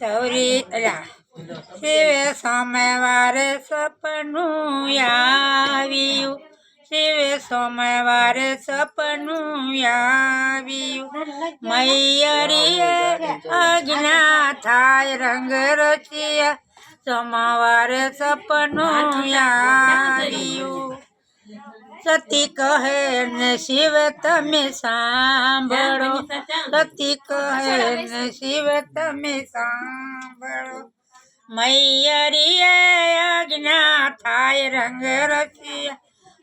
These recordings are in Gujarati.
ચૌરી અલા શિવે સોમવારે સપનું આવ્યું શિવે સોમવારે સપનું આવ્યું મૈયરીએ અજ્ઞા થાય રંગ રચિયા સોમવારે સપનું આવ્યું સતી કહે ને શિવ તમે સાંભળો. સતી કહે ને શિવ તમે સાંભળો. મૈયરીએ આજ્ઞા થાય રંગ રસિયા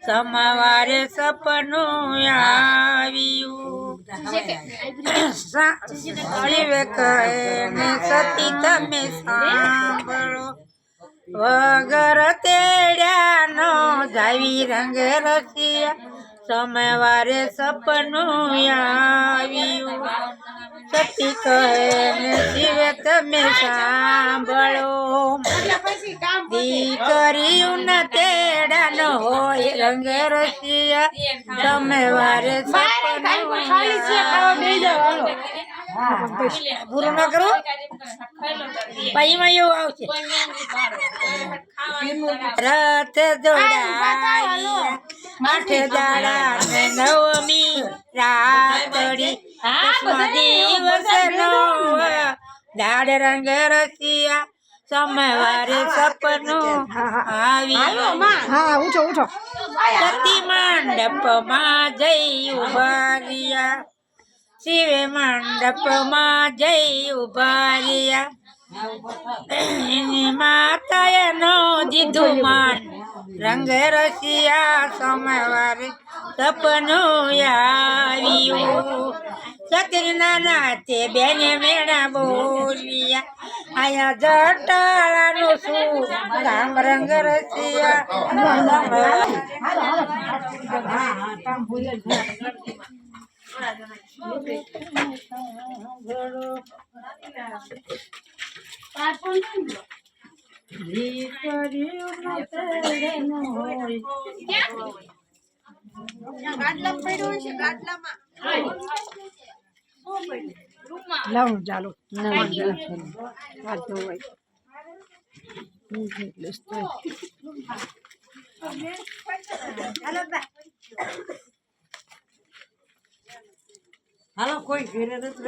સમવારે સપનું આવ્યું. શિવ કહે ને સતી તમે સાંભળો. વગર તેડ્યાનો જાવી રંગ રસિયા સમવારે સપનું આવ્યું. સતી કહે શિવ તમે સાંભળો. દીકરીયું તેડાનો હોય રંગ રસિયા સમવારે પૂરું ન કરો. પૈમાં એવું આવશે. રથ જોડાયા આઠ દાડા નવમી રાતડી દિવસ નો દાડ રંગ રસિયા સમવારે સપનું આવી હા ઉઠો ઉઠો. સતી મંડપમાં જઈ ઊભા રહ્યા. શિવે મંડપમાં જઈ ઊભા રહ્યા માતાએ નો દીધું માન રંગ રસિયા સમવારે સપનું આવ્યું. સતીના નાતે બેને મેળા બોલિયા. આયા જટાળાનું શું કામ રંગ રસિયા? લાવું ચાલો હાલો કોઈ ઘેરે નથી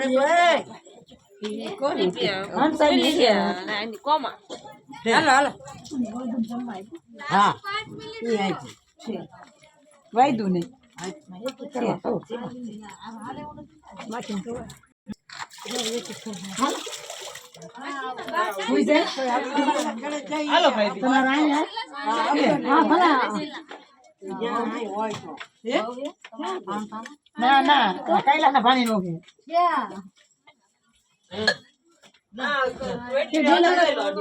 હાલો હાલો. હા. એ આવી વાયદું નહીં હાલો ભાઈ હા ભલા. ના ના કૈલા ના પાણી નો કે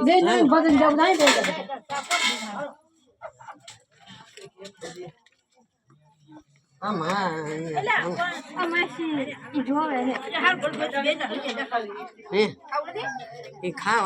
બે નવીન ભજન જવું નહીં દે એ ખાવા